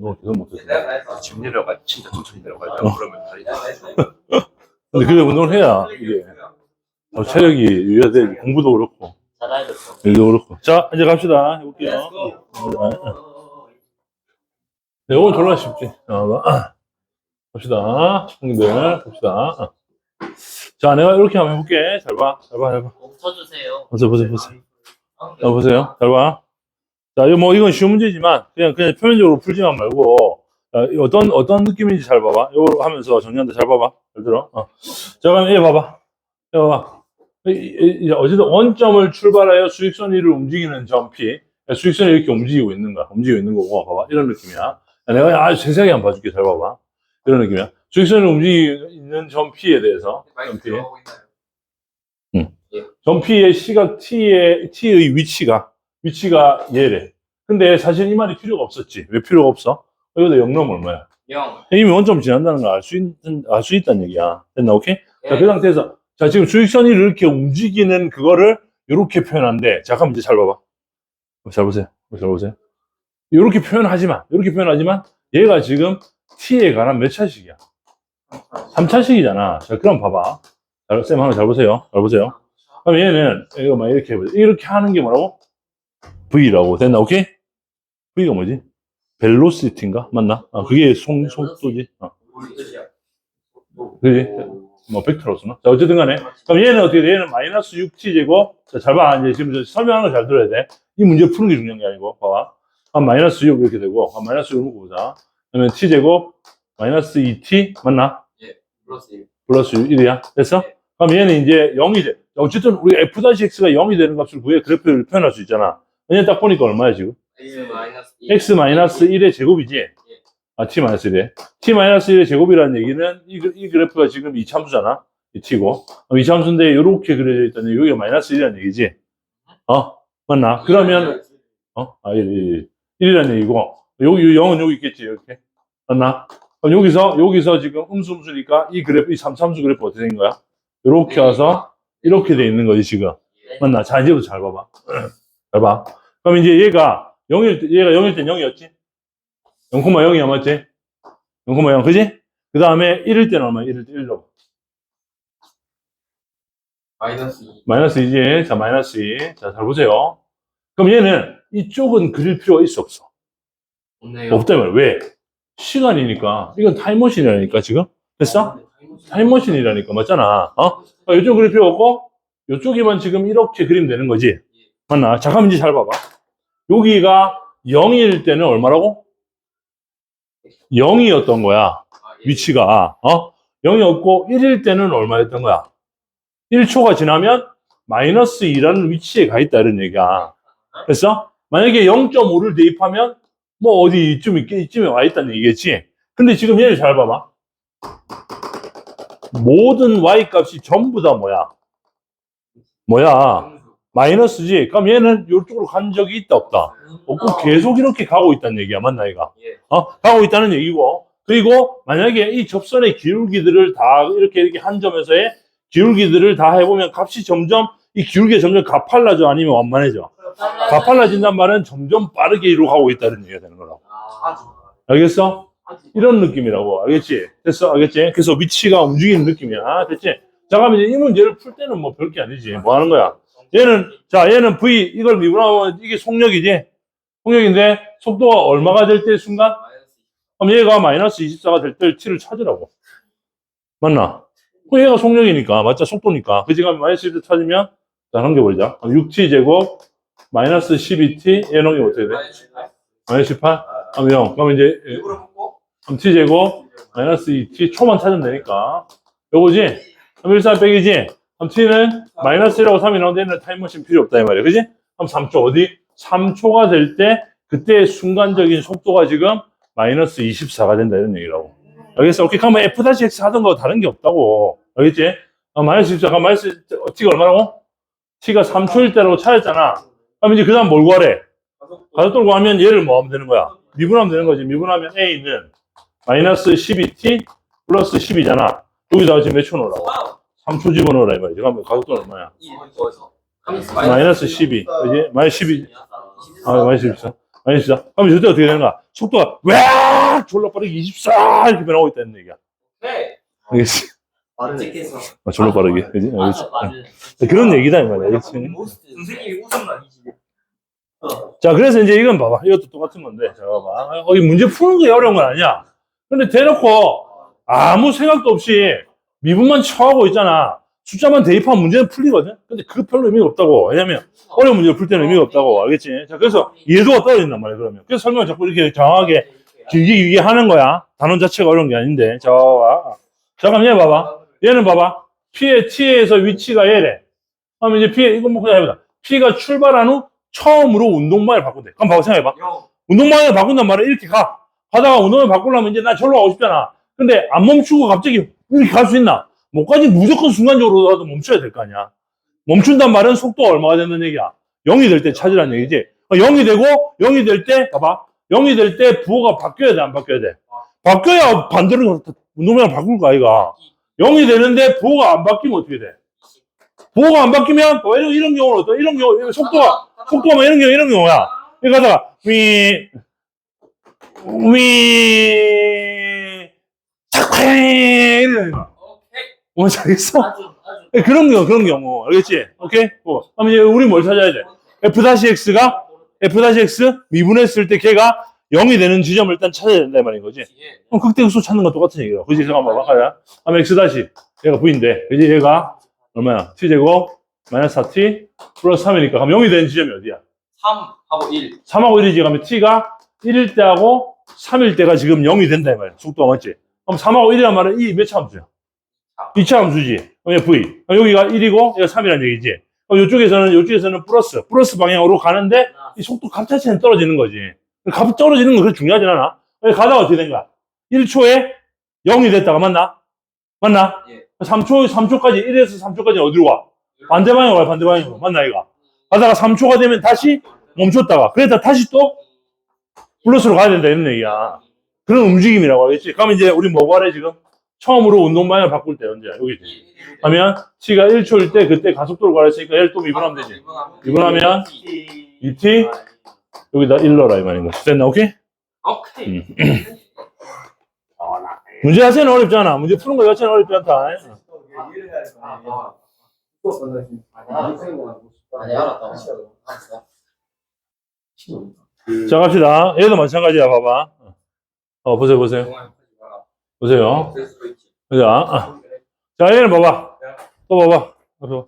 운동을 계속 못해서. 지금 내려가 진짜 천천히 내려가야 돼. 어. 그러면 다리 근데 그래 운동을 해야 이게 어, 체력이 유지돼 공부도 그렇고 돼. 일도 그렇고. 자 이제 갑시다. 해볼게요. 네, 오늘 졸라 쉽지. 어, 갑시다. 형님들 갑시다. 자 내가 이렇게 한번 해볼게. 잘 봐. 잘 봐. 잘 봐. 멈춰주세요. 보세요 보세요 보세요. 자, 보세요. 잘 봐. 자, 이거 뭐, 이건 쉬운 문제지만, 그냥, 그냥 표면적으로 풀지만 말고, 자, 이 어떤, 어떤 느낌인지 잘 봐봐. 이거 하면서 정리한다. 잘 봐봐. 잘 들어. 어. 자, 그럼 얘 봐봐. 얘 봐봐. 어쨌든 원점을 출발하여 수익선 위를 움직이는 점 P. 수익선이 이렇게 움직이고 있는 거야. 움직이고 있는 거고, 봐봐. 이런 느낌이야. 자, 내가 아주 세세하게 한번 봐줄게. 잘 봐봐. 이런 느낌이야. 수익선이 움직이고 있는 점 P에 대해서. 점 P. 점 P의 시각 T의, T의 위치가, 위치가 얘래. 근데 사실 이 말이 필요가 없었지. 왜 필요가 없어? 여기다 0 넣으면 얼마야? 영. 이미 원점 지난다는 걸 알 수 있는, 알 수 있다는 얘기야. 됐나, 오케이? 자, 그 예. 상태에서, 자, 지금 수익선이 이렇게 움직이는 그거를 이렇게 표현한데, 잠깐만 이제 잘 봐봐. 잘 보세요. 잘 보세요. 이렇게 표현하지만, 이렇게 표현하지만, 얘가 지금 T에 관한 몇 차식이야? 3차식이잖아. 자, 그럼 봐봐. 자, 쌤 하나 잘 보세요. 잘 보세요. 그럼 얘는, 이거 막 이렇게 해보자. 이렇게 하는 게 뭐라고? V라고. 됐나, 오케이? V가 뭐지? 벨로시티인가? 맞나? 아, 그게 송, 속도지. 어. 그지? 뭐, 벡터로 쓰나? 자, 어쨌든 간에. 그럼 얘는 어떻게 돼? 얘는 마이너스 6t제곱. 자, 잘 봐. 이제 지금 저 설명하는 거 잘 들어야 돼. 이 문제 푸는 게 중요한 게 아니고, 봐봐. 한 마이너스 6 이렇게 되고, 한 마이너스 6 놓고 보자. 그러면 t제곱, 마이너스 2t, 맞나? 플러스 1이야. 됐어? 그럼 얘는 이제 0이 돼. 어쨌든 우리 f-x가 0이 되는 값을 구해 그래프를 표현할 수 있잖아. 얘는 딱 보니까 얼마야, 지금? x 마이너스 1의 제곱이지? 아, t 마이너스 1에. t 마이너스 1의 제곱이라는 얘기는 이, 그- 이 그래프가 지금 이 참수잖아. 이 t고. 그럼 이 참수인데 이렇게 그려져 있다는 여기가 마이너스 1이라는 얘기지? 어? 맞나? 그러면, 어? 아, 1, 1, 1이라는 얘기고. 여기, 0은 여기 있겠지, 이렇게. 맞나? 그럼 여기서, 여기서 지금 음수 음수니까 이 그래프, 이 삼삼수 그래프 어떻게 된 거야? 이렇게 와서 이렇게 돼 있는 거지, 지금. 맞나? 자, 이제부터 잘 봐봐. 잘 봐. 그럼 이제 얘가 0일 때, 얘가 0일 때 0이었지? 0,0이야, 맞지? 0,0, 그지? 그 다음에 1일 때는 얼마야? 1일 때 1로. 마이너스 2. 마이너스 2지? 자, 마이너스 2. 자, 잘 보세요. 그럼 얘는 이쪽은 그릴 필요가 있어, 없어? 없네요. 없다, 말 왜? 시간이니까. 이건 타임머신이라니까, 지금? 됐어? 타임머신이라니까, 맞잖아. 어? 아, 이쪽 그릴 필요 없고, 이쪽에만 지금 이렇게 그리면 되는 거지. 맞나? 잠깐만, 잘 봐봐. 여기가 0일 때는 얼마라고? 0이었던 거야. 위치가. 어? 0이 없고 1일 때는 얼마였던 거야? 1초가 지나면 마이너스 2라는 위치에 가 있다, 이런 얘기야. 됐어? 만약에 0.5를 대입하면 뭐 어디 이쯤 있게 이쯤에 와 있다는 얘기겠지. 근데 지금 얘를 잘 봐봐. 모든 y 값이 전부 다 뭐야? 뭐야? 마이너스지. 그럼 얘는 이쪽으로 간 적이 있다 없다. 없고 계속 이렇게 가고 있다는 얘기야, 맞나 이가? 예. 어? 가고 있다는 얘기고. 그리고 만약에 이 접선의 기울기들을 다 이렇게 이렇게 한 점에서의 기울기들을 다 해보면 값이 점점 이 기울기가 점점 가팔라져 아니면 완만해져. 가팔라진단 말은 점점 빠르게 이루어 가고 있다는 얘기가 되는 거라고. 알겠어? 이런 느낌이라고. 알겠지? 됐어? 알겠지? 그래서 위치가 움직이는 느낌이야. 됐지? 자, 그럼 이제 이 문제를 풀 때는 뭐 별게 아니지. 뭐 하는 거야? 얘는, 자, 얘는 V, 이걸 미분하면 이게 속력이지? 속력인데, 속도가 얼마가 될 때 순간? 그럼 얘가 마이너스 24가 될때 t를 찾으라고. 맞나? 그 얘가 속력이니까, 맞자, 속도니까. 그지? 그럼 마이너스 24 찾으면, 자, 넘겨버리자. 6t 제곱, 마이너스 12t, 얘 넘기면 어떻게 돼? 마이너스 18? 그럼 0. 그럼 이제, 예, 그럼 t 제곱, 마이너스 2t, 초만 찾으면 되니까. 요거지? 그럼 1, 4 빼기지? 그럼 t는 마이너스 1하고 3이 나오는데 타임머신 필요 없다, 이 말이야. 그지? 그럼 3초, 어디? 3초가 될 때, 그때 순간적인 속도가 지금 마이너스 24가 된다, 이런 얘기라고. 알겠어? 오케이. 그러면 f-x 하던 거 다른 게 없다고. 알겠지? 아, 마이너스 24, 그럼 마이너스, t가 얼마라고? t가 3초일 때라고 찾았잖아. 그럼 이제 그 다음 뭘 구하래? 가속 돌고 하면 얘를 뭐 하면 되는 거야? 미분하면 되는 거지. 미분하면 a는 마이너스 12t 플러스 10이잖아. 여기다가 지금 몇초 넣으라고? 3초 집어넣으라, 이 말이지. 그러면 가속도 얼마야? 마이너스 12. 그지? 마이너스 12. 아, 마이너스 14. 알겠어? 그럼 이때 어떻게 되는가? 속도가 와 졸라 빠르게 24 이렇게 변하고 있다는 얘기야. 네. 알겠지? 어, 졸라 빠르게. 그지? 알겠지? 어. 그런 얘기다, 이 말이야. 알겠지? 선생님이 웃음 아니지 자, 그래서 이제 이건 봐봐. 이것도 똑같은 건데. 자, 봐봐. 거기 문제 푸는 게 어려운 건 아니야. 근데 대놓고 아무 생각도 없이 미분만 처하고 있잖아. 숫자만 대입하면 문제는 풀리거든? 근데 그거 별로 의미가 없다고. 왜냐면 어려운 문제를 풀 때는 의미가 없다고. 알겠지? 자, 그래서 이해도가 떨어진단 말이야, 그러면. 그래서 설명을 자꾸 이렇게 장황하게 길게 길게 하는 거야. 단원 자체가 어려운 게 아닌데. 자, 봐봐. 잠깐만, 얘 봐봐. 얘는 봐봐. P의 T에서 위치가 얘래. 그럼 이제 P, 이거 뭐 그냥 해보자. P가 출발한 후 처음으로 운동방을 바꾼대. 그럼 봐봐, 생각해봐. 운동방을 바꾼단 말이야. 이렇게 가. 가다가 운동을 바꾸려면 이제 나 절로 가고 싶잖아. 근데 안 멈추고 갑자기 이렇게 갈 수 있나? 못 가지 무조건 순간적으로라도 멈춰야 될 거 아니야. 멈춘단 말은 속도가 얼마가 된다는 얘기야. 0이 될 때 찾으라는 얘기지. 0이 되고 0이 될 때 봐봐. 0이 될 때 부호가 바뀌어야 돼, 안 바뀌어야 돼? 바뀌어야 반대로 운동량을 바꿀 거 아이가. 0이 되는데 부호가 안 바뀌면 어떻게 돼? 부호가 안 바뀌면 뭐 이런, 이런 경우는 어떤 이런 경우 속도가 속도가 뭐 이런 경우 이런 경우야. 이거 가다가 위, 위, 탁해 이러는 거. 오케이 뭔지 알겠어? 아주 아주 그런 경우 그런 경우 알겠지? 오케이? 뭐. 그럼 이제 우리 뭘 찾아야 돼? f-x가 f-x 미분했을 때 걔가 0이 되는 지점을 일단 찾아야 된다 이 말인 거지. 그럼 극대극소 찾는 거 똑같은 얘기야. 그지? 잠깐만 봐봐. 가자. 그럼 x 다시 얘가 v인데, 그지? 얘가 얼마야? t 제곱 마이너스 4t 플러스 3이니까 그럼 0이 되는 지점이 어디야? 3하고 1. 3하고 1이지. 그러면 t가 1일 때하고 3일 때가 지금 0이 된다 이 말이야. 속도가 맞지? 그럼 3하고 1이란 말은 이몇 차 함수야? 2차 함수지. 그럼 얘 v. 그럼 여기가 1이고 얘가 3이란 얘기지. 그럼 이쪽에서는 이쪽에서는 플러스 플러스 방향으로 가는데 이 속도 값 자체는 떨어지는 거지. 값이 떨어지는 건 그렇게 중요하진 않아. 그래서 가다가 어떻게 된 거야? 1초에 0이 됐다가 맞나? 맞나? 예. 3초, 3초까지, 1에서 3초까지 어디로 가? 반대 방향으로 가, 반대 방향으로. 맞나, 이가? 가다가 3초가 되면 다시 멈췄다가, 그랬다 다시 또 플러스로 가야 된다, 이런 얘기야. 그런 움직임이라고 하겠지. 그럼 이제 우리 뭐 하래, 지금? 처음으로 운동 방향을 바꿀 때 언제야? 여기지. 하면 t가 1초일 때 그때 가속도로 가랬으니까 얘를 또 미분하면 되지. 미분하면 2t 여기다 1넣어라 이 말인 거지. 됐나? 오케이? 오케이. 음. 문제 자체는 어렵지 않아. 문제 푸는 거 자체는 어렵지 않다. 자, 갑시다. 얘도 마찬가지야, 봐봐. 어, 보세요, 보세요. 보세요. 자, 아. 자, 얘는 봐봐. 또 봐봐. 앞에 봐.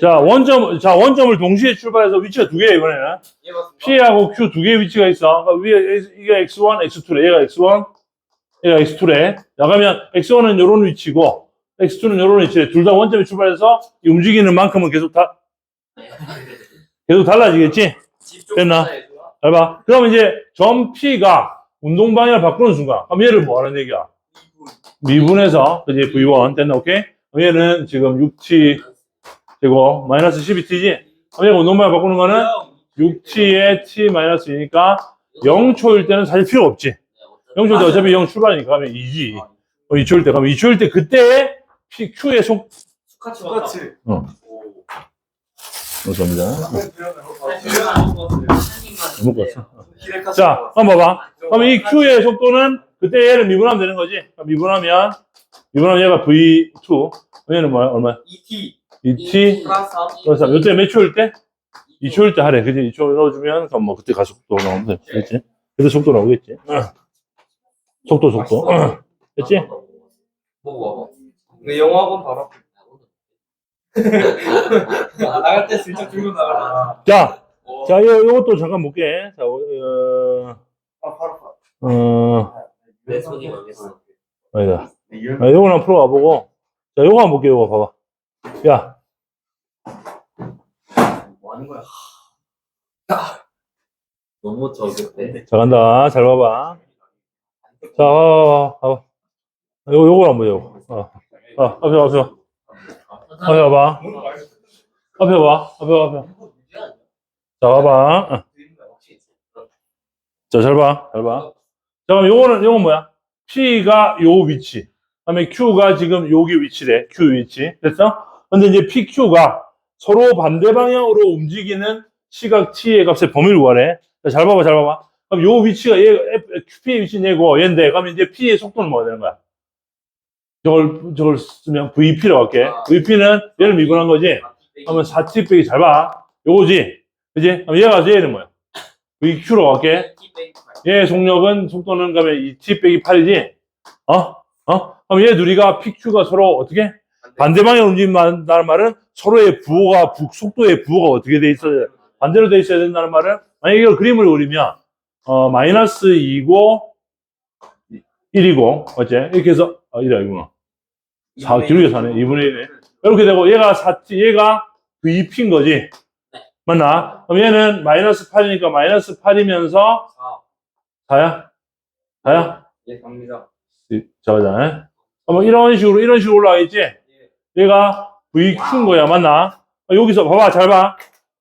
자, 원점, 자, 원점을 동시에 출발해서 위치가 두 개야, 이번에는. P하고 Q 두 개의 위치가 있어. 그러니까 위에, 이게 X1, X2래. 얘가 X1, 얘가 X2래. 자, 그러면 X1은 요런 위치고, X2는 요런 위치래. 둘 다 원점에 출발해서 이 움직이는 만큼은 계속 다, 계속 달라지겠지? 됐나? 잘 봐. 그럼 이제 점 P가 운동 방향을 바꾸는 순간, 그럼 얘를 뭐 하는 얘기야? 미분해서, 그지? V1. 됐나? 오케이? 그럼 얘는 지금 6T 되고, 마이너스 12T지? 그럼 얘가 운동 방향 바꾸는 거는 6T에 T 마이너스 2니까 0초일 때는 사실 필요 없지. 0초일 때 어차피 0 출발이니까 하면 2지. 2초일 때, 그럼 2초일 때 그때 P, Q의 속, 똑같이 어. 감사합니다. 못 봤어. 자, 한번 봐봐. 그럼 이 Q의 속도는 그때 얘를 미분하면 되는 거지. 그럼 미분하면, 미분하면 얘가 V2. 얘는 뭐야? 얼마? 2T 2T. 그래서 요때 몇 초일 때? 2초일 때 하래. 그지? 2초 넣어주면, 그럼 뭐 그때 가속도 나오면 돼. 그렇지? 그때 속도 나오겠지? 응. 속도, 속도. 응. 됐지? 먹어. 내 영어학원 바로 나갈 때 슬쩍 들고 나가라 자, 자, 요, 요것도 잠깐 볼게. 자, 어, 어, 내 손이 걸렸어. 아니다. 아, 요거 한번 풀어가 보고. 자, 요거 한번 볼게, 요거 봐봐. 야, 뭐 하는 거야? 너무 저급해. 자, 간다. 잘 봐봐. 자, 봐봐, 봐봐. 요거, 요거 한번 보자, 요거. 어, 어, 앞에 봐. 앞에 봐봐. 앞에 봐, 앞에 봐, 앞에 봐. 자. 어. 자, 잘 봐, 잘 봐. 자, 그럼 요거는, 요건 뭐야? P가 요 위치. 그 다음에 Q가 지금 여기 위치래. Q 위치. 됐어? 근데 이제 PQ가 서로 반대 방향으로 움직이는 시각 T의 값의 범위를 구하래. 자, 잘 봐봐, 잘 봐봐. 그럼 요 위치가 얘, F, QP의 위치는 얘고, 얘인데, 그러면 이제 P의 속도는 뭐가 되는 거야? 저걸, 저걸 쓰면 VP라고 할게. 아. VP는 얘를 미분한 거지? 그러면 4T 빼기 잘 봐. 요거지? 그지? 그럼 얘가 얘는 뭐야? VQ로 갈게. 얘의 속력은, 속도는 그러면 2T 빼기 8이지? 어? 어? 그럼 얘 둘이가 PQ가 서로 어떻게? 반대 방향으로 움직인다는 말은 서로의 부호가, 부- 속도의 부호가 어떻게 돼 있어야 돼? 반대로 돼 있어야 된다는 말은, 만약에 이걸 그림을 그리면, 어, 마이너스 2고, 1이고, 어째? 이렇게 해서, 아, 이래, 이구나. 4, 기울여 사네. 2분의 1이네. 이렇게 되고, 얘가 4t, 얘가 VP인 거지. 맞나? 그럼 얘는 마이너스 8이니까 마이너스 8이면서 4 야? 4야? 예, 갑니다. 저거잖아. 그럼 이런 식으로, 이런 식으로 올라가겠지? 얘가 VQ인 거야. 맞나? 아, 여기서 봐봐. 잘 봐.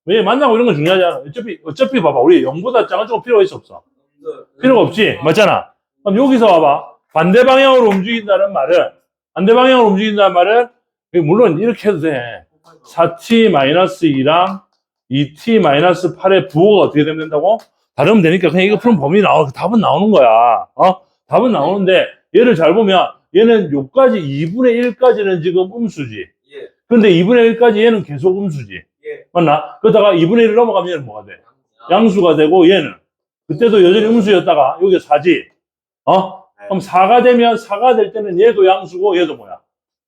왜 만나고 이런 건 중요하지 않아. 어차피, 어차피 봐봐. 우리 0보다 작은 쪽은 필요가 있어, 없어? 필요가 없지? 맞잖아. 그럼 여기서 봐봐. 반대 방향으로 움직인다는 말은, 반대 방향으로 움직인다는 말은, 물론 이렇게 해도 돼. 4t-2랑 2t-8의 부호가 어떻게 되면 된다고? 다르면 되니까 그냥 이거 풀면 범위 나와, 답은 나오는 거야. 어? 답은 나오는데, 얘를 잘 보면, 얘는 요까지 2분의 1까지는 지금 음수지. 예. 근데 2분의 1까지 얘는 계속 음수지. 예. 맞나? 그러다가 2분의 1을 넘어가면 얘는 뭐가 돼? 양수가 되고 얘는 그때도 여전히 음수였다가 여기 4지. 어? 그럼 4가 되면 4가 될 때는 얘도 양수고 얘도 뭐야?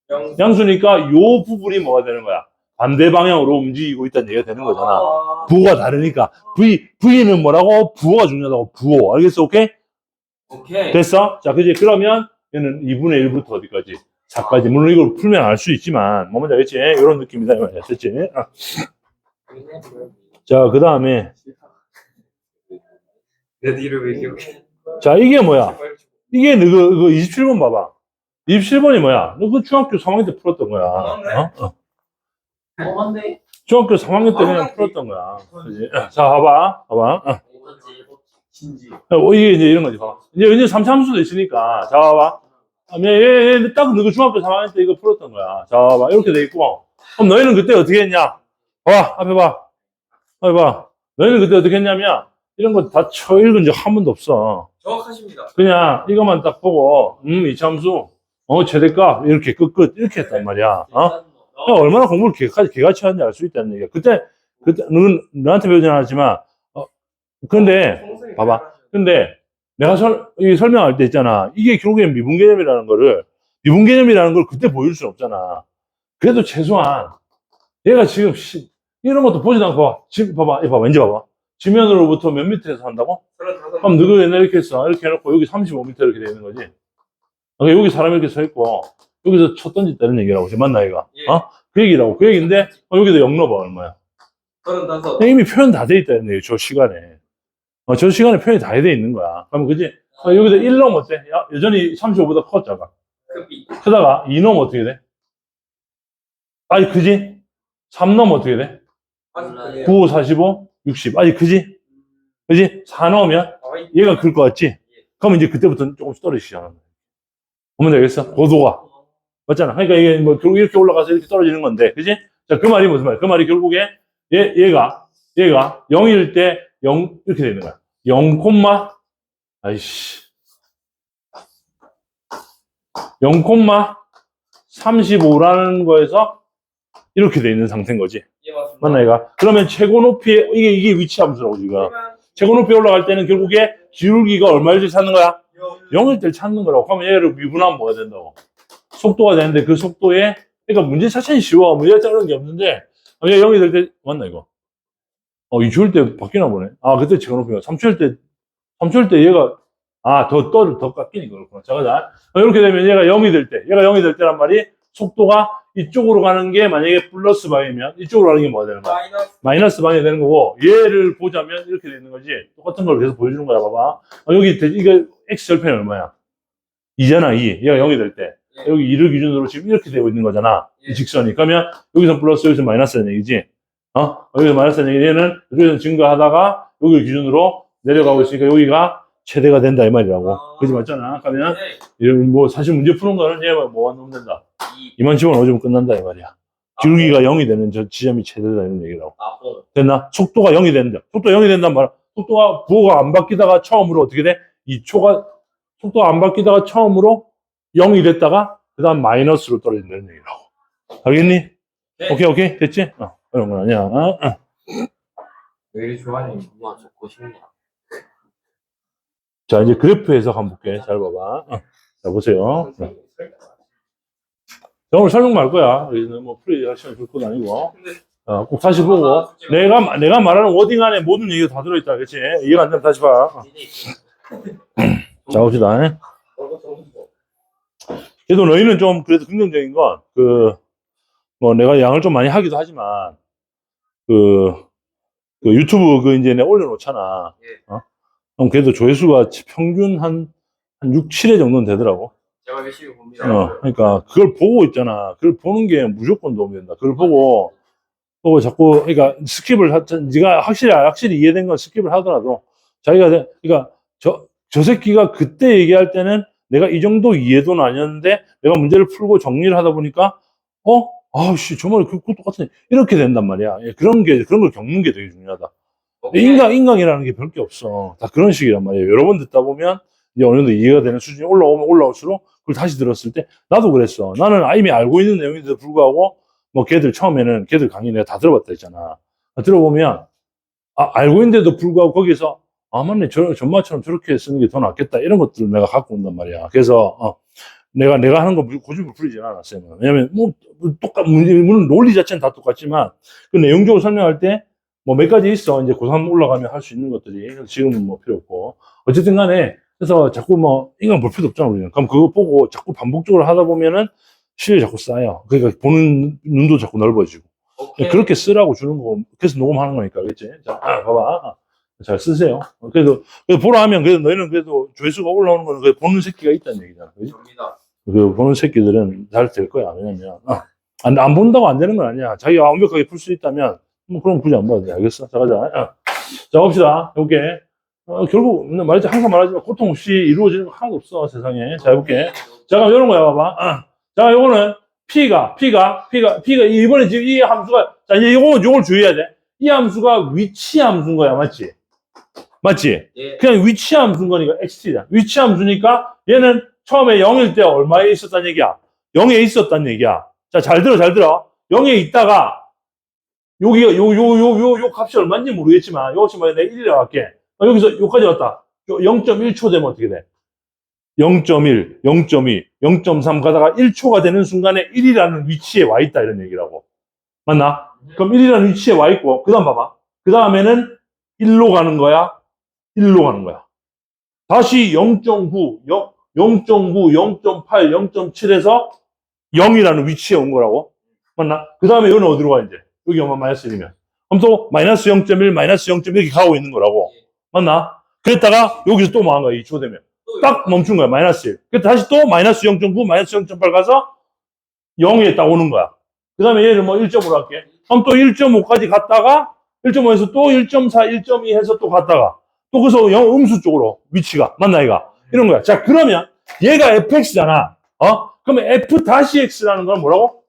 영. 양수니까 요 부분이 뭐가 되는 거야? 반대 방향으로 움직이고 있다는 얘기가 되는 거잖아. 아. 부호가 다르니까 V V는 뭐라고? 부호가 중요하다고. 부호. 알겠어? 오케이? 오케이. 됐어? 자, 그지? 그러면 얘는 2분의 1부터 어디까지? 4까지. 물론 이걸 풀면 알 수 있지만, 뭐 뭔지 알겠지? 이런 느낌이다. 됐지? 아. 자, 그 다음에, 내 뒤를 왜 기억해? 자, 이게 뭐야? 이게 너, 그, 그 27번 봐봐. 27번이 뭐야? 너 그 중학교 3학년 때 풀었던 거야. 어? 어. 어. 중학교 3학년 때 그냥 풀었던 거야. 그지? 자, 봐봐. 봐봐. 어. 어, 이게 이제 이런 거지. 봐봐. 이제 이제 삼참수도 있으니까. 자, 봐봐. 아, 얘, 얘, 얘, 딱 너그 중학교 3학년 때 이거 풀었던 거야. 자, 봐봐. 이렇게 돼 있고. 그럼 너희는 그때 어떻게 했냐? 봐, 앞에 봐. 앞에 봐. 너희는 그때 어떻게 했냐면, 이런 거 다 쳐 읽은 적 한 번도 없어. 정확하십니다. 그냥 이것만 딱 보고, 음, 이 참수, 어, 최대값, 이렇게 끝끝, 이렇게 했단 말이야. 어? 야, 얼마나 공부를 개같이, 개같이 하는지 알 수 있다는 얘기야. 그때, 그때, 너, 너한테 배우진 않았지만, 어, 근데, 봐봐. 근데, 내가 설, 이 설명할 때 있잖아. 이게 결국엔 미분 개념이라는 거를, 미분 개념이라는 걸 그때 보여줄 수 없잖아. 그래도 최소한, 얘가 지금, 시- 이런 것도 보지도 않고, 지금 봐봐, 이거 봐봐, 왠지 봐봐. 지면으로부터 몇 미터에서 한다고? 그럼 너가 옛날에 이렇게 했어. 이렇게 해놓고, 여기 35m 이렇게 되어 있는 거지. 그러니까 여기 사람이 이렇게 서 있고, 여기서 첫 던졌다는 얘기라고, 지금 맞나, 이거? 예. 어? 그 얘기라고. 그 얘기인데, 어, 여기도 0 넣어봐, 얼마야? 서른다섯. 그냥 이미 표현 다 돼 있다는 얘기야, 저 시간에. 어, 저 시간에 표현이 다 돼 있는 거야. 그러면 그지? 어, 여기다 1 넣으면 어때? 야, 여전히 35보다 커, 작아. 급이. 크다가 2 넣으면 어떻게 돼? 아니, 그지? 3 넣으면 어떻게 돼? 아직 그래요. 9, 45, 60. 아니, 그지? 그지? 4 넣으면 얘가 클 것 같지? 그러면 이제 그때부터 조금씩 떨어지기 시작하는 거야. 보면 되겠어? 고도가. 맞잖아. 그러니까 이게 뭐 결국 이렇게 올라가서 이렇게 떨어지는 건데, 그지? 자, 그 말이 무슨 말이야? 그 말이 결국에 얘, 얘가, 얘가 0일 때 0, 이렇게 되는 거야. 0, 콤마, 아이씨. 0, 콤마 35라는 거에서 이렇게 돼 있는 상태인 거지. 예, 맞습니다. 맞나, 얘가? 그러면 최고 높이에, 이게, 이게 위치 함수라고, 지금. 최고 높이 올라갈 때는 결국에 기울기가 얼마일 때 찾는 거야? 0일 때 찾는 거라고. 그러면 얘를 미분하면 뭐가 된다고? 속도가 되는데 그 속도에, 그러니까 문제 자체는 쉬워. 문제 자체는 게 없는데, 어, 얘 0이 될 때, 맞나, 이거? 어, 2초일 때 바뀌나 보네. 아, 그때 최고 높이가. 3초일 때, 3초일 때 얘가, 아, 더, 더, 더 깎이니까 그렇구나. 자, 자. 어, 이렇게 되면 얘가 0이 될 때, 얘가 0이 될 때란 말이 속도가 이쪽으로 가는 게 만약에 플러스 방이면 이쪽으로 가는 게 뭐가 되는 거야? 마이너스. 마이너스 방이 되는 거고 얘를 보자면 이렇게 되는 거지. 똑같은 걸 계속 보여주는 거야 봐봐. 어, 여기 대- 이거 x 절편이 얼마야? 2잖아 2 얘가 0이 될 때. 예. 여기 2를 기준으로 지금 이렇게 되고 있는 거잖아. 예. 이 직선이. 그러면 여기서 플러스 여기서 마이너스라는 얘기지? 어? 여기서 마이너스라는 얘기 얘는 여기서 증가하다가 여기 기준으로 내려가고 있으니까 여기가 최대가 된다 이 말이라고 아. 그지 맞잖아 그러면 네. 이런 뭐 사실 문제 푸는 거는 얘가 뭐가 넣으면 된다 이. 이만 집어넣어주면 끝난다 이 말이야 기울기가 0이 되는 저 지점이 최대다 이런 얘기라고 아포. 됐나? 속도가 0이 된다. 속도 0이 된단 말, 속도가 부호가 안 바뀌다가 처음으로 어떻게 돼? 2초가 속도가 안 바뀌다가 처음으로 0이 됐다가 그 다음 마이너스로 떨어진다는 얘기라고. 알겠니? 네. 오케이, 오케이. 됐지? 어, 그런 건 아니야. 어, 어. 왜 이리 좋아하니? 와 좋고 싶냐 자, 이제 그래프 해석 한번 볼게. 잘 봐봐. 어. 자, 보세요. 자, 오늘 설명만 할 거야. 여기는 뭐 풀이 하시면 좋을 건 아니고. 어, 꼭 다시 보고. 내가, 내가 말하는 워딩 안에 모든 얘기가 다 들어있다. 그치? 이해가 안 되면 다시 봐. 어. 자, 봅시다. 예. 그래도 너희는 좀 그래도 긍정적인 건, 그, 뭐 내가 양을 좀 많이 하기도 하지만, 그, 그 유튜브 그 이제 내가 올려놓잖아. 예. 어? 그럼 그래도 조회수가 평균 한, 한 6, 7회 정도는 되더라고. 제가 열심히 봅니다 어, 그러니까 그걸 보고 있잖아. 그걸 보는 게 무조건 도움이 된다. 그걸 보고, 보고 자꾸, 그러니까 스킵을, 하, 네가 확실히, 확실히 이해된 건 스킵을 하더라도, 자기가, 돼- 그러니까 저, 저 새끼가 그때 얘기할 때는 내가 이 정도 이해도는 아니었는데, 내가 문제를 풀고 정리를 하다 보니까, 어? 아우씨, 저 말이 그거 똑같네. 이렇게 된단 말이야. 예, 그런 게, 그런 걸 겪는 게 되게 중요하다. 인강, 인강이라는 게 별게 없어. 다 그런 식이란 말이에요. 여러 번 듣다 보면 이제 어느 정도 이해가 되는 수준이 올라오면 올라올수록 그걸 다시 들었을 때 나도 그랬어. 나는 이미 알고 있는 내용인데도 불구하고 뭐 걔들 처음에는 걔들 강의 내가 다 들어봤다 했잖아. 들어보면 아, 알고 있는데도 불구하고 거기서 아, 맞네. 저, 전마처럼 저렇게 쓰는 게 더 낫겠다. 이런 것들을 내가 갖고 온단 말이야. 그래서, 어, 내가, 내가 하는 거 고집을 부리진 않았어요. 왜냐면, 뭐, 똑같, 물론 논리 자체는 다 똑같지만, 그 내용적으로 설명할 때, 뭐 몇 가지 있어. 이제 고3 올라가면 할 수 있는 것들이. 그래서 지금은 뭐 필요 없고. 어쨌든 간에, 그래서 자꾸 뭐, 인간 볼 필요도 없잖아, 우리는. 그럼 그거 보고 자꾸 반복적으로 하다 보면은 실력이 자꾸 쌓여. 그러니까 보는 눈도 자꾸 넓어지고. 오케이. 그렇게 쓰라고 주는 거고, 그래서 녹음하는 거니까, 그치? 자, 아, 봐봐. 잘 쓰세요. 그래도, 그래도 보라 하면, 그래도 너희는 그래도 조회수가 올라오는 거는 그 보는 새끼가 있다는 얘기잖아. 그지? 그 보는 새끼들은 잘 될 거야. 왜냐면, 아, 안, 안 본다고 안 되는 건 아니야. 자기가 완벽하게 풀 수 있다면, 뭐, 그럼 굳이 안 봐도 돼. 알겠어? 자, 가자. 아. 자, 봅시다. 요게. 어, 결국, 말했지, 항상 말하지만, 고통 없이 이루어지는 거 하나도 없어, 세상에. 자, 해볼게. 자, 그럼 이런 거야, 봐봐. 아. 자, 요거는 P가, P가, P가, P가, 이번에 지금 이 함수가, 자, 이제 요거는 요걸 주의해야 돼. 이 함수가 위치 함수인 거야, 맞지? 맞지? 예 그냥 위치 함수인 거니까 xt다. 위치 함수니까 얘는 처음에 0일 때 얼마에 있었단 얘기야? 0에 있었단 얘기야. 자, 잘 들어, 잘 들어. 0에 있다가 여기가 요, 요, 요, 요, 요 값이 얼마인지 모르겠지만 요것이 뭐야? 내가 1이라고 할게. 어, 여기서 요까지 왔다. 0.1초 되면 어떻게 돼? 0.1, 0.2, 0.3 가다가 1초가 되는 순간에 1이라는 위치에 와 있다 이런 얘기라고. 맞나? 그럼 1이라는 위치에 와 있고 그 다음 봐봐. 그 다음에는 1로 가는 거야? 1로 가는 거야. 다시 0.9, 0, 0.9, 0.8, 0.7에서 0이라는 위치에 온 거라고. 맞나? 그 다음에 여기는 어디로 가, 이제? 여기 얼마 마이너스 1이면. 그럼 또 마이너스 0.1, 마이너스 0.1 이렇게 가고 있는 거라고. 맞나? 그랬다가 여기서 또뭐한 거야, 2초 되면. 딱 멈춘 거야, 마이너스 1. 그래서 다시 또 마이너스 0.9, 마이너스 0.8 가서 0에 딱 오는 거야. 그 다음에 얘를 뭐 1.5로 할게. 그럼 또 1.5까지 갔다가 1.5에서 또 1.4, 1.2 해서 또 갔다가 또 그래서 영 음수 쪽으로 위치가 맞나 이가 이런 거야. 자 그러면 얘가 fx잖아. 어? 그러면 f 다시 x라는 건 뭐라고?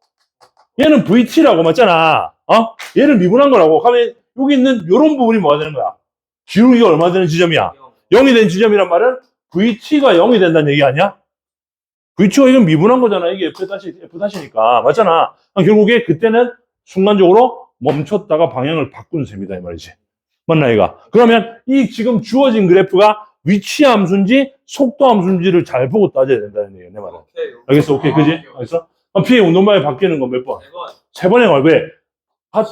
얘는 vt라고 맞잖아. 어? 얘를 미분한 거라고. 그러면 여기 있는 요런 부분이 뭐가 되는 거야? 기울기가 얼마 되는 지점이야? 0이 된 지점이란 말은 vt가 0이 된다는 얘기 아니야? vt가 이건 미분한 거잖아. 이게 f 다시 f 다시니까 맞잖아. 결국에 그때는 순간적으로 멈췄다가 방향을 바꾼 셈이다 이 말이지. 맞나 이가? 그러면 이 지금 주어진 그래프가 위치 함수인지 속도 함수인지를 잘 보고 따져야 된다는 얘기야 내 말은. 오케이 알겠어? 오케이 그지? 알겠어? 그럼 P 운동방에 바뀌는 건 몇 번? 세번 세 번에 걸 왜? 아,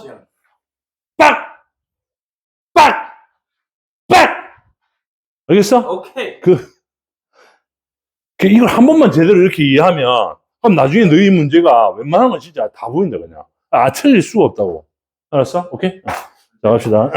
빡! 빡! 빡! 알겠어? 오케이 그 이걸 한 번만 제대로 이렇게 이해하면 그럼 나중에 너희 문제가 웬만한 건 진짜 다 보인다 그냥 아 틀릴 수가 없다고 알았어? 오케이? 자 갑시다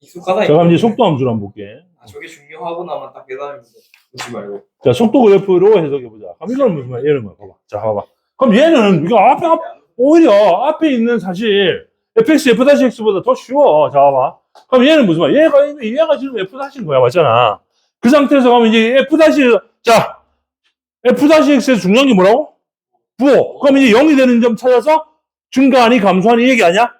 익숙하다 자 그럼 이제 속도 함수를 한번 볼게 아, 저게 중요하고 나만 딱 깨달으면서 웃지 말고. 자 속도 그래프로 해석해보자. 그럼 이건 무슨 말이야? 얘는 뭐야 봐봐. 자 봐봐. 그럼 얘는 이거 앞에 앞, 오히려 앞에 있는 사실 fx f-x보다 더 쉬워. 자 봐봐. 그럼 얘는 무슨 말이야 얘가 얘가 지금 f-인 거야. 맞잖아. 그 상태에서 가면 이제 f- 자 f-x의 중요한 게 뭐라고? 부호. 그럼 이제 0이 되는 점 찾아서 증가하니 감소하니 얘기 아니야?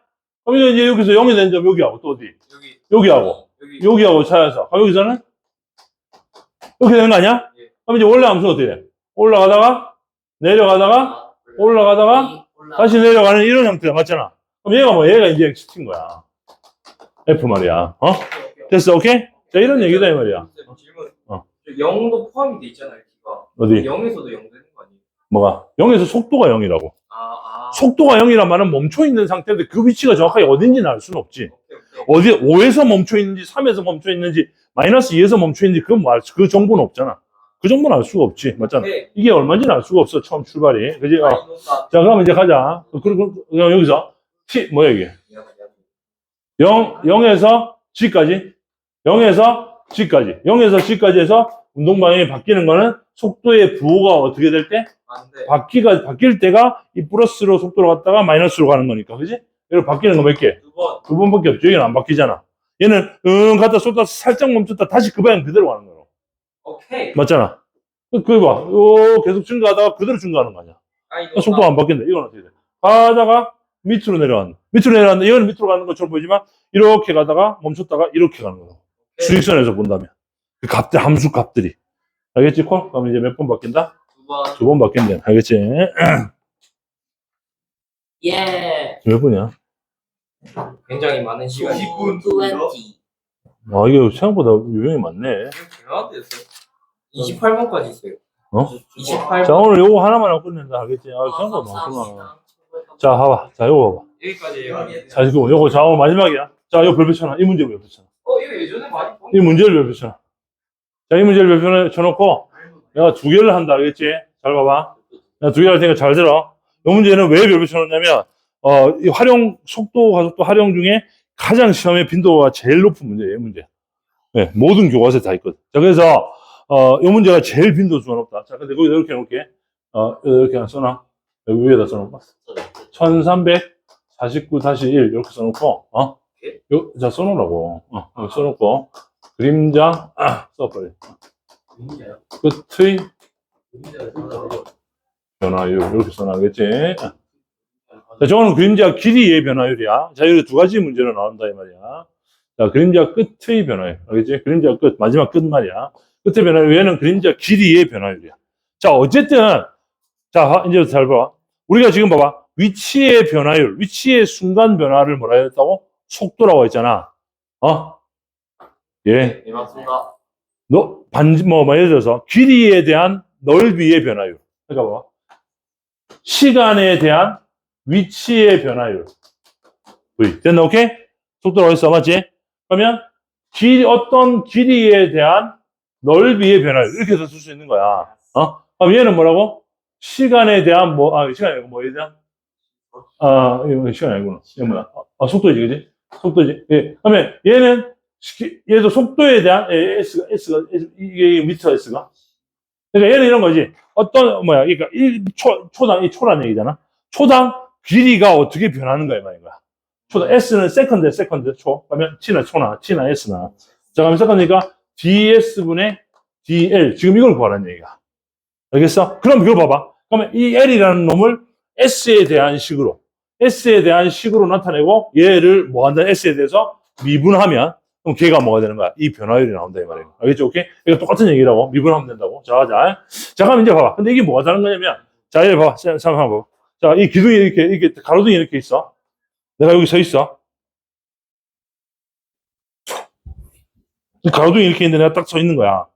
그럼 이제 여기서 0이 되는 점 여기하고 또 어디? 여기. 여기하고 여기 여기하고 차이에서. 아, 여기서는? 이렇게 되는 거 아니야? 예. 그럼 이제 원래 함수가 어떻게 돼? 올라가다가, 내려가다가, 올라가다가, 다시 내려가는 이런 형태가 맞잖아. 그럼 얘가 뭐, 얘가 이제 x인 거야. f 말이야. 어? 됐어, 오케이? 자, 이런 얘기다, 이 말이야. 쌤, 질문. 어. 저 0도 포함이 돼 있잖아요, T가. 어디? 0에서도 0 되는 거 아니에요? 뭐가? 0에서 속도가 0이라고. 아, 아. 속도가 0이란 말은 멈춰 있는 상태인데 그 위치가 정확하게 어딘지는 알 수는 없지. 어디 5에서 멈춰 있는지 3에서 멈춰 있는지 마이너스 2에서 멈춰 있는지 그건 뭐알 수- 그 정보는 없잖아. 그 정보는 알 수가 없지. 맞잖아. 오케이. 이게 얼마인지는 알 수가 없어. 처음 출발이. 그지? 어. 자, 그럼 이제 가자. 그리고 그럼 여기서 t 뭐야 이게? 0 0에서 g까지. 0에서 g까지. 0에서 g까지 해서 운동 방향이 바뀌는 거는 속도의 부호가 어떻게 될 때? 바뀌가 바뀔 때가 이 플러스로 속도로 갔다가 마이너스로 가는 거니까. 그지? 이거 바뀌는 거 몇 개? 두 번. 두 번밖에 없죠. 여기는 안 바뀌잖아. 얘는 응 갔다 쏟다 살짝 멈췄다 다시 그 방향 그대로 가는 거야. 오케이. 맞잖아. 그- 그거 봐. 요 계속 증가하다가 그대로 증가하는 거 아니야. 아이노. 속도가 안 바뀐다. 이건 어떻게 돼? 가다가 밑으로 내려간다. 밑으로 내려간다. 얘는 밑으로 가는 것처럼 보이지만 이렇게 가다가 멈췄다가 이렇게 가는 거야. 수직선에서 본다면. 그 값들, 함수 값들이. 알겠지, 콜? 그럼 이제 몇 번 바뀐다? 두 번. 두 번 바뀐대. 알겠지? 예. 몇 분이야? 굉장히 많은 시간이. 20. 아, 이게 생각보다 유형이 많네. 제가 됐어요. 28번까지 있어요. 어? 28번. 자, 오늘 요거 하나만 하고 끝낸다. 알겠지? 아, 생각보다 많구나. 자, 봐봐. 자, 요거 봐봐. 여기까지예요. 자, 지금 요거, 자, 오늘 마지막이야. 자, 요 별표 쳐놔. 이 문제 별표 쳐놔. 어, 이거 예전에 많이 본 이 문제를 별표 쳐놔. 자, 이 문제를 별표 쳐놓고, 내가 두 개를 한다. 알겠지? 잘 봐봐. 내가 두개할 테니까 잘 들어. 이 문제는 왜 별표 쳐놓냐면, 어, 이 활용, 속도, 가속도 활용 중에 가장 시험의 빈도가 제일 높은 문제예요, 이 문제. 네, 모든 교과서에 다 있거든. 자, 그래서, 어, 이 문제가 제일 빈도 수가 높다. 자, 근데 거기다 이렇게 해놓을게. 어, 이렇게 하나 써놔. 여기 위에다 써놓을까? 1349-1 이렇게 써놓고, 어? 요, 자, 써놓으라고. 어, 써놓고, 그림자, 아, 써, 빨리. 끝의 변화율, 이렇게 써놔야겠지? 자, 저거는 그림자 길이의 변화율이야. 자, 여기 두 가지 문제로 나온다, 이 말이야. 자, 그림자 끝의 변화율. 알겠지? 그림자 끝, 마지막 끝 말이야. 끝의 변화율, 얘는 그림자 길이의 변화율이야. 자, 어쨌든, 자, 이제 잘 봐. 우리가 지금 봐봐. 위치의 변화율, 위치의 순간 변화를 뭐라 했다고? 속도라고 했잖아. 어? 예. 네, 맞습니다. 너, 반, 뭐, 뭐, 예를 들어서, 길이에 대한 넓이의 변화율. 그러니까 봐. 시간에 대한 위치의 변화율. V. 됐나, 오케이? 속도라고 했어, 맞지? 그러면, 길, 어떤 길이에 대한 넓이의 변화율. 이렇게 해서 쓸 수 있는 거야. 어? 그럼 얘는 뭐라고? 시간에 대한 뭐, 아, 시간이 아니고 뭐에 대한? 아, 이거 시간이 아니구나. 이거 뭐야? 아, 속도지, 그지? 속도지. 예. 그러면 얘는 시- 얘도 속도에 대한 예, S가, S가, S, 이게 미터 S가. 그러니까 얘는 이런 거지. 어떤, 뭐야, 그러니까 이 초, 초당, 이 초란 얘기잖아. 초당 길이가 어떻게 변하는 거야, 말인 거야. 초당, S는 세컨드, 세컨드, 초. 그러면 T나 초나, T나 S나. 자, 그러면 세컨드니까 DS분의 DL. 지금 이걸 구하라는 얘기야. 알겠어? 그럼 이걸 봐봐. 그러면 이 L이라는 놈을 S에 대한 식으로, S에 대한 식으로 나타내고 얘를 뭐 한다, S에 대해서 미분하면 그럼 걔가 뭐가 되는 거야? 이 변화율이 나온다, 이 말이에요. 알겠죠? 오케이? 이거 똑같은 얘기라고. 미분하면 된다고. 자, 자. 자, 그럼 이제 봐봐. 근데 이게 뭐가 다른 거냐면, 자, 얘 봐봐. 자, 잠깐 한번 봐봐. 자, 이 기둥이 이렇게, 이렇게, 가로등이 이렇게 있어. 내가 여기 서 있어. 이 가로등이 이렇게 있는데 내가 딱 서 있는 거야.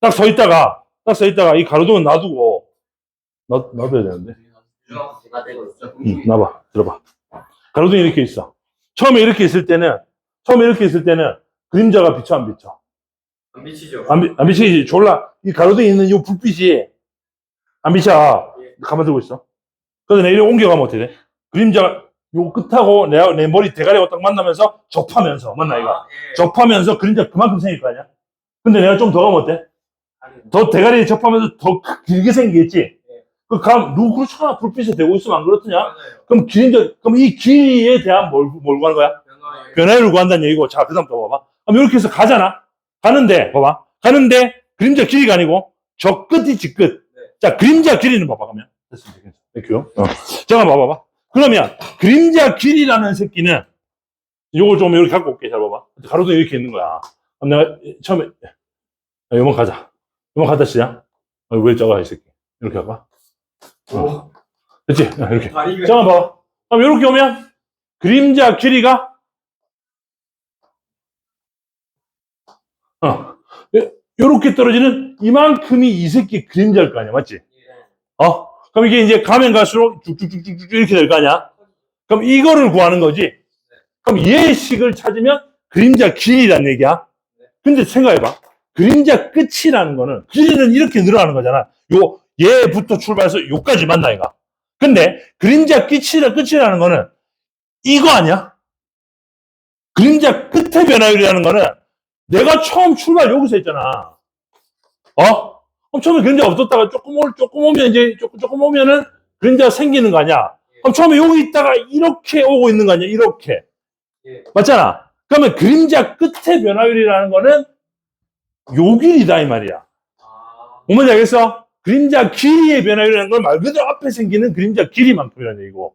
딱 서 있다가, 딱 서 있다가 이 가로등은 놔두고, 놔, 놔둬야 되는데. 응, 나봐. 들어봐. 가로등이 이렇게 있어. 처음에 이렇게 있을 때는, 처음에 이렇게 있을 때는 그림자가 비쳐, 안 비쳐? 안 미치죠. 안, 비, 안 비치지. 졸라. 이 가로등에 있는 이 불빛이 안 비쳐. 가만 두고 있어. 그래서 내일 옮겨가면 어떻게 돼? 그림자가 요 끝하고 내, 내 머리 대가리하고 딱 만나면서 접하면서, 맞나, 이거? 아, 예. 접하면서 그림자 그만큼 생길 거 아니야? 근데 내가 좀 더 가면 어때? 더 대가리 접하면서 더 길게 생기겠지? 그 감, 누구 그렇잖아. 불빛에 대고 있으면 안 그렇더냐? 맞아요. 그럼 그림자, 그럼 이 길이에 대한 뭘, 뭘 구하는 거야? 변화율. 변화율을 구한다는 얘기고, 자, 그 다음 또 봐봐. 그럼 이렇게 해서 가잖아? 가는데, 봐봐. 가는데, 그림자 길이가 아니고, 저 끝이 지 끝. 자, 그림자 길이는 봐봐, 그러면. 됐어. 땡큐. 어. 잠깐 봐봐봐. 그러면, 그림자 길이라는 새끼는, 요걸 좀 이렇게 갖고 올게. 잘 봐봐. 가로등 이렇게 있는 거야. 그럼 내가 처음에, 야, 요만 가자. 요만 가다 시작. 어, 왜 작아, 이 새끼. 이렇게 할까? 어. 됐지? 야, 이렇게. 다리가 잠깐 봐봐. 그럼 이렇게 오면 그림자 길이가 어 이렇게 떨어지는 이만큼이 이 새끼 그림자일 거 아니야, 맞지? 어? 그럼 이게 이제 가면 갈수록 쭉쭉쭉쭉 이렇게 될 거 아니야? 그럼 이거를 구하는 거지. 그럼 얘 식을 찾으면 그림자 길이란 얘기야. 근데 생각해봐. 그림자 끝이라는 거는 길이는 이렇게 늘어나는 거잖아. 요 얘부터 출발해서 요까지 만나 얘가. 근데 그림자 끝이라 끝이라는 거는 이거 아니야? 그림자 끝의 변화율이라는 거는 내가 처음 출발 여기서 했잖아. 어? 그럼 처음에 그림자 없었다가 조금 올 조금 오면 이제 조금 조금 오면은 그림자 생기는 거 아니야? 그럼 처음에 여기 있다가 이렇게 오고 있는 거 아니야? 이렇게. 예. 맞잖아. 그러면 그림자 끝의 변화율이라는 거는 요 길이다 이 말이야. 아, 뭔 말인지 알겠어? 그림자 길이의 변화율이라는 건 말 그대로 앞에 생기는 그림자 길이만큼이라는 얘기고.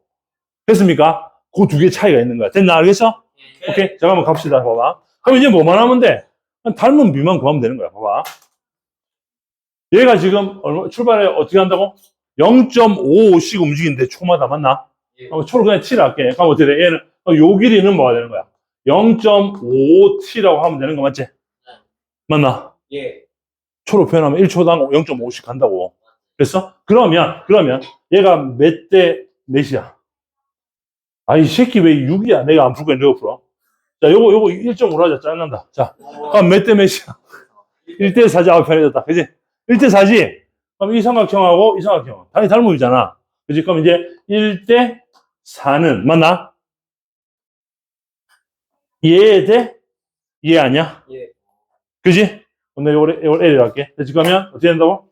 됐습니까? 그 두개 차이가 있는 거야. 됐나? 알겠어? 오케이. 자, 한번 갑시다. 봐봐. 그럼 이제 뭐만 하면 돼? 닮은 비만 구하면 되는 거야. 봐봐. 얘가 지금 출발에 어떻게 한다고? 0.55씩 움직이는데 초마다 맞나? 예. 그럼 초를 그냥 7 할게. 그럼 어떻게 돼? 얘는, 그럼 요 길이는 뭐가 되는 거야? 0.5t라고 하면 되는 거 맞지? 맞나? 예. 초로 표현하면 1초당 0.5씩 간다고. 됐어? 그러면, 그러면, 얘가 몇 대 몇이야? 아, 이 새끼 왜 6이야? 내가 안 풀고 있는 거 풀어? 자, 요거, 요거 1.5로 하자. 짜증난다. 자, 그럼 몇 대 몇이야? 1대 4지 아웃 편해졌다. 그지? 1대 4지? 그럼 이 삼각형하고 이 삼각형. 당연히 닮음이잖아. 그지? 그럼 이제 1대 4는, 맞나? 얘 대? 얘 아니야? 예. 그지? 내가 요걸, 요걸 L이라 할게. 됐지? 그러면 어떻게 된다고?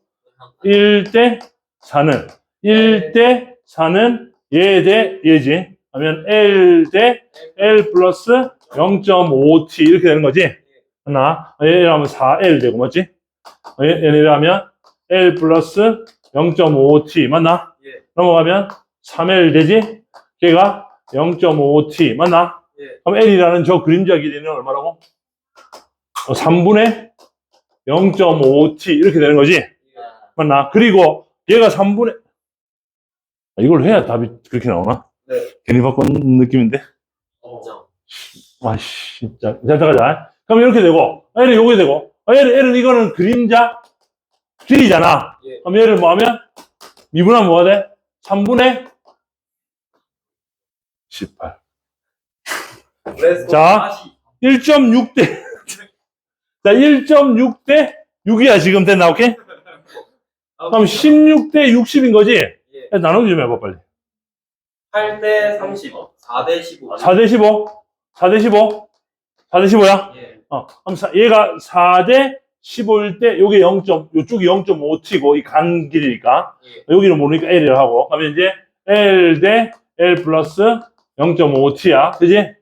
1대 4는 1대 4는 얘 대 얘지. 그러면 L 대 L 플러스 0.5T 이렇게 되는 거지. 하나. 얘라면 4L 되고 맞지? 얘라면 L 플러스 0.5T 맞나? 예. 넘어가면 3L 되지? 걔가 0.5T 맞나? 예. 그럼 L이라는 저 그림자 길이는 얼마라고? 3분의 0.5T 이렇게 되는 거지. 맞나? 그리고 얘가 3분의 아, 이걸 해야 답이 그렇게 나오나? 네. 괜히 바꾼 느낌인데? 인정. 와, 씨, 진짜. 자, 잠깐만. 그럼 이렇게 되고, L은 요게 되고, 아, L은, L은 이거는 그림자 길이잖아. 예. 그럼 얘를 뭐 하면? 미분하면 뭐가 돼? 3분의 18. 그래서 자. 다시 1.6 대, 자, 1.6 대 6이야, 지금 됐나, 오케이? 그럼 16 대 60인 거지? 예. 나누기 좀 해봐, 빨리. 8대 30, 4대 15. 4대 15? 4대 15? 4대 15야? 예. 어, 얘가 4대 15일 때, 요게 0. 요쪽이 0.5t고, 이 간 길이니까. 예. 여기는 모르니까 L이라고 하고. 그러면 이제 L 대 L 플러스 0.5t야. 그지?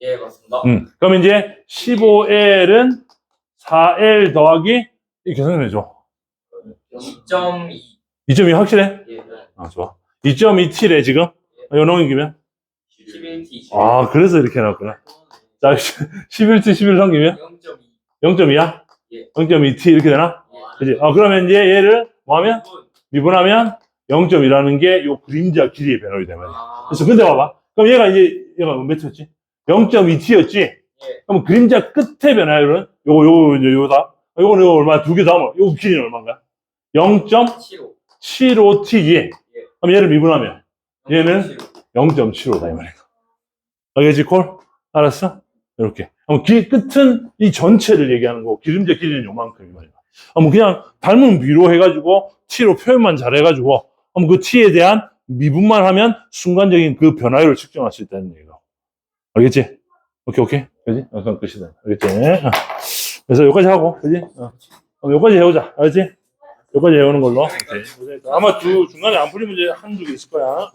예, 맞습니다. 음. 그럼 이제 15L은 4L 더하기, 이 계산해 줘. 2.2. 2.2 확실해? 예. 아, 좋아. 2.2t래, 지금? 요 넘기면? 11T. 아, 그래서 이렇게 해놨구나. 자, 11t 11 넘기면? 0.2. 0.2야? 예. 0.2t 이렇게 되나? 그지? 어, 그러면 이제 얘를 뭐 하면? 미분하면 0.2라는 게 요 그림자 길이의 변화율이 되면. 아. 그래서 근데 봐봐. 그럼 얘가 이제, 얘가 몇 t였지? 0.2t였지? 예. 그럼 그림자 끝의 변화율은 요거, 요거, 이제 요거다. 요거는 요거 얼마? 두 개 다, 요 길이는 얼마인가? 0.75t지? 75. 그럼 얘를 미분하면 얘는 0.75다, 이 말이야. 알겠지, 콜? 알았어? 이렇게. 길 끝은 이 전체를 얘기하는 거고, 기름자 길이는 요만큼, 이 말이야. 그럼 그냥 닮은 비로 해가지고, t로 표현만 잘 해가지고, 그럼 그 t에 대한 미분만 하면 순간적인 그 변화율을 측정할 수 있다는 얘기가. 알겠지? 오케이, 오케이. 그지? 어, 그럼 끝이다. 알겠지? 어. 그래서 여기까지 하고, 그지? 어. 여기까지 해오자. 알겠지? 여기까지 해오는 걸로. 오케이. 아마 두, 중간에 안 풀린 문제 한두 개 있을 거야.